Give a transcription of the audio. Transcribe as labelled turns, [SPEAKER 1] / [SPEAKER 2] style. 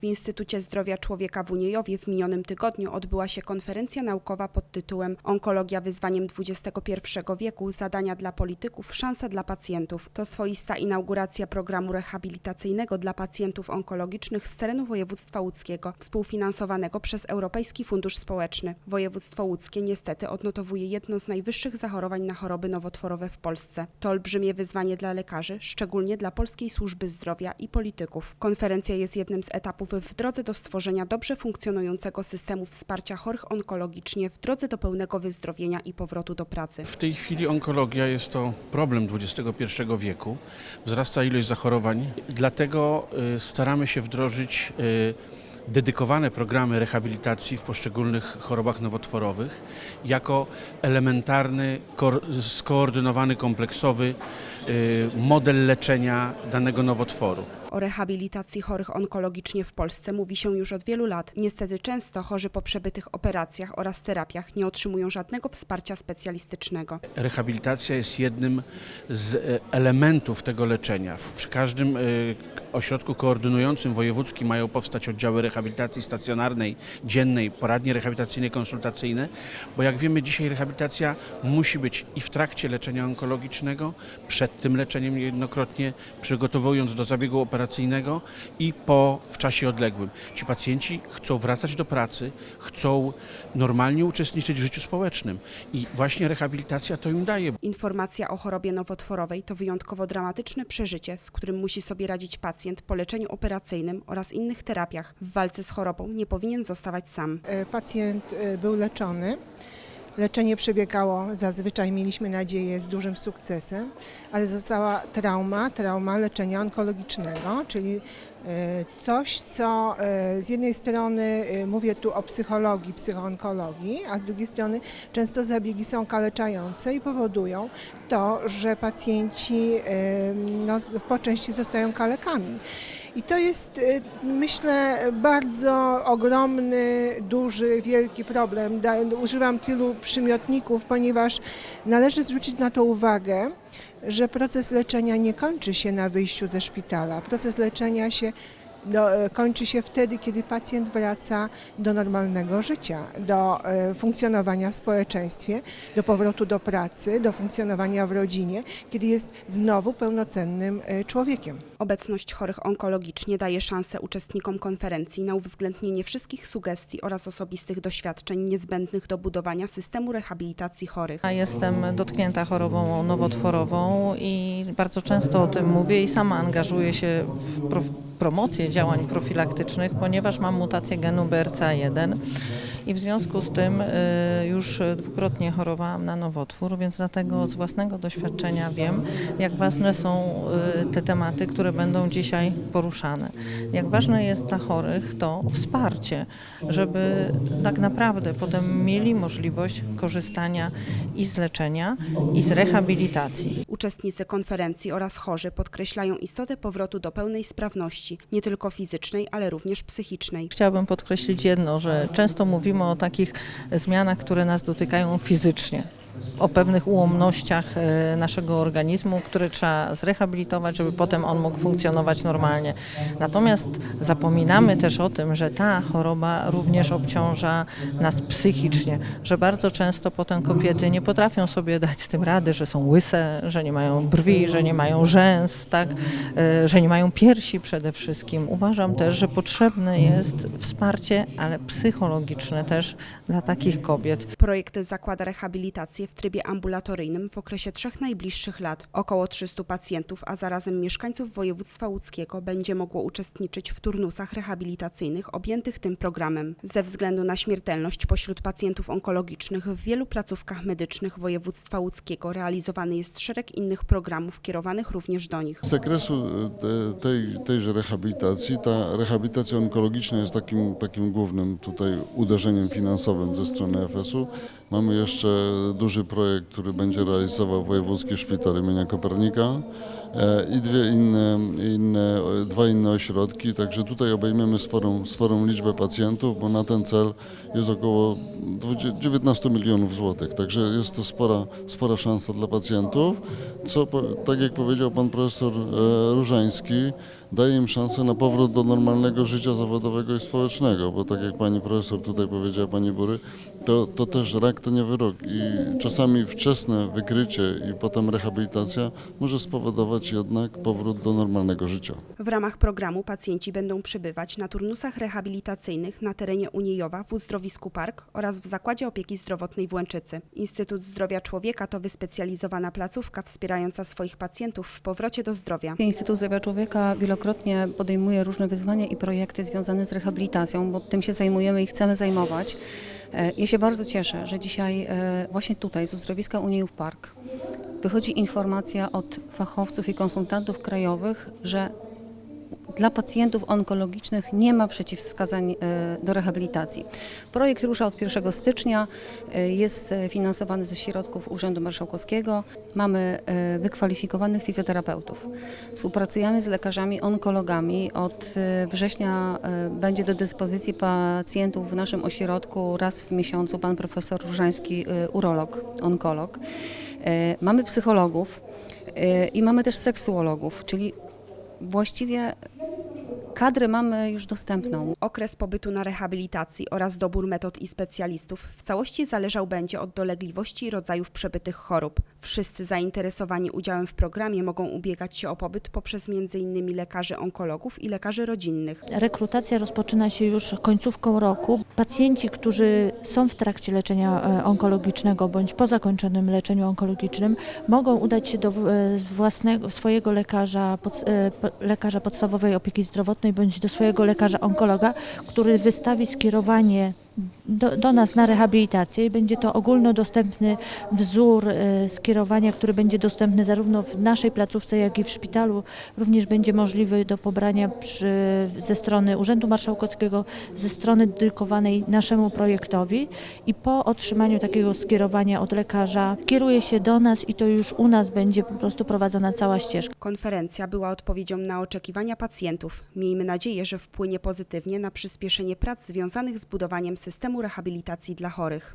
[SPEAKER 1] W Instytucie Zdrowia Człowieka w Uniejowie w minionym tygodniu odbyła się konferencja naukowa pod tytułem Onkologia wyzwaniem XXI wieku zadania dla polityków, szansa dla pacjentów. To swoista inauguracja programu rehabilitacyjnego dla pacjentów onkologicznych z terenu województwa łódzkiego, współfinansowanego przez Europejski Fundusz Społeczny. Województwo łódzkie niestety odnotowuje jedno z najwyższych zachorowań na choroby nowotworowe w Polsce. To olbrzymie wyzwanie dla lekarzy, szczególnie dla polskiej służby zdrowia i polityków. Konferencja jest jednym z etapów w drodze do stworzenia dobrze funkcjonującego systemu wsparcia chorych onkologicznie w drodze do pełnego wyzdrowienia i powrotu do pracy.
[SPEAKER 2] W tej chwili onkologia jest to problem XXI wieku. Wzrasta ilość zachorowań, dlatego y, staramy się wdrożyć y, dedykowane programy rehabilitacji w poszczególnych chorobach nowotworowych jako elementarny, koor- skoordynowany, kompleksowy y, model leczenia danego nowotworu.
[SPEAKER 1] O rehabilitacji chorych onkologicznie w Polsce mówi się już od wielu lat. Niestety często chorzy po przebytych operacjach oraz terapiach nie otrzymują żadnego wsparcia specjalistycznego.
[SPEAKER 2] Rehabilitacja jest jednym z e, elementów tego leczenia. Przy każdym e, ośrodku koordynującym wojewódzkim mają powstać oddziały rehabilitacji stacjonarnej, dziennej, poradnie rehabilitacyjne, konsultacyjne, bo jak wiemy dzisiaj rehabilitacja musi być i w trakcie leczenia onkologicznego, przed tym leczeniem jednokrotnie przygotowując do zabiegu operacyjnego i po w czasie odległym. Ci pacjenci chcą wracać do pracy, chcą normalnie uczestniczyć w życiu społecznym i właśnie rehabilitacja to im daje.
[SPEAKER 1] Informacja o chorobie nowotworowej to wyjątkowo dramatyczne przeżycie, z którym musi sobie radzić pacjent po leczeniu operacyjnym oraz innych terapiach. W walce z chorobą nie powinien zostawać sam.
[SPEAKER 3] E, Pacjent e, był leczony. Leczenie przebiegało zazwyczaj, mieliśmy nadzieję, z dużym sukcesem, ale została trauma, trauma leczenia onkologicznego, czyli e, coś, co e, z jednej strony e, mówię tu o psychologii, psychoonkologii, a z drugiej strony często zabiegi są kaleczające i powodują to, że pacjenci no, po części zostają kalekami. I to jest, y, myślę, bardzo ogromny, duży, wielki problem. Używam tylu przymiotników, ponieważ należy zwrócić na to uwagę, że proces leczenia nie kończy się na wyjściu ze szpitala. Proces leczenia się do, e, kończy się wtedy, kiedy pacjent wraca do normalnego życia, do e, funkcjonowania w społeczeństwie, do powrotu do pracy, do funkcjonowania w rodzinie, kiedy jest znowu pełnocennym człowiekiem.
[SPEAKER 1] Obecność chorych onkologicznie daje szansę uczestnikom konferencji na uwzględnienie wszystkich sugestii oraz osobistych doświadczeń niezbędnych do budowania systemu rehabilitacji chorych.
[SPEAKER 4] Jestem dotknięta chorobą nowotworową i bardzo często o tym mówię i sama angażuję się w pro, promocję działań profilaktycznych, ponieważ mam mutację genu BRCA1 i w związku z tym y, już dwukrotnie chorowałam na nowotwór, więc dlatego z własnego doświadczenia wiem, jak ważne są y, te tematy, które będą dzisiaj poruszane. Jak ważne jest dla chorych to wsparcie, żeby tak naprawdę potem mieli możliwość korzystania i z leczenia, i z rehabilitacji.
[SPEAKER 1] Uczestnicy konferencji oraz chorzy podkreślają istotę powrotu do pełnej sprawności, nie tylko fizycznej, ale również psychicznej.
[SPEAKER 4] Chciałabym podkreślić jedno, że często mówimy o takich zmianach, które nas dotykają fizycznie. O pewnych ułomnościach e, naszego organizmu, które trzeba zrehabilitować, żeby potem on mógł funkcjonować normalnie. Natomiast zapominamy też o tym, że ta choroba również obciąża nas psychicznie, że bardzo często potem kobiety nie potrafią sobie dać z tym rady, że są łyse, że nie mają brwi, że nie mają rzęs, tak, e, że nie mają piersi przede wszystkim. Uważam też, że potrzebne jest wsparcie, ale psychologiczne też dla takich kobiet.
[SPEAKER 1] Projekt zakłada rehabilitację w trybie ambulatoryjnym w okresie trzech najbliższych lat. Około 300 pacjentów, a zarazem mieszkańców województwa łódzkiego będzie mogło uczestniczyć w turnusach rehabilitacyjnych objętych tym programem. Ze względu na śmiertelność pośród pacjentów onkologicznych w wielu placówkach medycznych województwa łódzkiego realizowany jest szereg innych programów kierowanych również do nich.
[SPEAKER 5] Z zakresu e, te- tej, tejże rehabilitacji, ta rehabilitacja onkologiczna jest takim, takim głównym tutaj uderzeniem finansowym ze strony FS-u. Mamy jeszcze duży projekt, który będzie realizował Wojewódzki Szpital imienia Kopernika e, i dwie inne, inne, dwa inne ośrodki, także tutaj obejmiemy sporą, sporą liczbę pacjentów, bo na ten cel jest około 20 19 milionów złotych, także jest to spora, spora szansa dla pacjentów, co tak jak powiedział pan profesor e, Różański, daje im szansę na powrót do normalnego życia zawodowego i społecznego, bo tak jak pani profesor tutaj powiedziała, pani Bury, to, to też rak to nie wyrok i czasami wczesne wykrycie i potem rehabilitacja może spowodować jednak powrót do normalnego życia.
[SPEAKER 1] W ramach programu pacjenci będą przebywać na turnusach rehabilitacyjnych na terenie Uniejowa w uzdrowisku Park oraz w Zakładzie Opieki Zdrowotnej w Łęczycy. Instytut Zdrowia Człowieka to wyspecjalizowana placówka wspierająca swoich pacjentów w powrocie do zdrowia.
[SPEAKER 6] Instytut Zdrowia Człowieka wielokrotnie podejmuje różne wyzwania i projekty związane z rehabilitacją, bo tym się zajmujemy i chcemy zajmować. E, Ja się bardzo cieszę, że dzisiaj e, właśnie tutaj z uzdrowiska Unijów Park wychodzi informacja od fachowców i konsultantów krajowych, że dla pacjentów onkologicznych nie ma przeciwwskazań e, do rehabilitacji. Projekt rusza od 1 stycznia, e, jest e, finansowany ze środków Urzędu Marszałkowskiego. Mamy wykwalifikowanych fizjoterapeutów. Współpracujemy z lekarzami onkologami. Od września będzie do dyspozycji pacjentów w naszym ośrodku raz w miesiącu pan profesor Różański, urolog, onkolog. Mamy psychologów i mamy też seksuologów, czyli właściwie kadrę mamy już dostępną.
[SPEAKER 1] Okres pobytu na rehabilitacji oraz dobór metod i specjalistów w całości zależał będzie od dolegliwości i rodzajów przebytych chorób. Wszyscy zainteresowani udziałem w programie mogą ubiegać się o pobyt poprzez m.in. lekarzy onkologów i lekarzy rodzinnych.
[SPEAKER 7] Rekrutacja rozpoczyna się już końcówką roku. Pacjenci, którzy są w trakcie leczenia e, onkologicznego bądź po zakończonym leczeniu onkologicznym, mogą udać się do e, własnego, swojego lekarza, pod, e, lekarza podstawowej opieki zdrowotnej bądź do swojego lekarza onkologa, który wystawi skierowanie do, do nas na rehabilitację i będzie to ogólnodostępny wzór e, skierowania, który będzie dostępny zarówno w naszej placówce, jak i w szpitalu. Również będzie możliwy do pobrania przy, ze strony Urzędu Marszałkowskiego, ze strony dedykowanej naszemu projektowi i po otrzymaniu takiego skierowania od lekarza kieruje się do nas i to już u nas będzie po prostu prowadzona cała ścieżka.
[SPEAKER 1] Konferencja była odpowiedzią na oczekiwania pacjentów. Miejmy nadzieję, że wpłynie pozytywnie na przyspieszenie prac związanych z budowaniem systemu rehabilitacji dla chorych.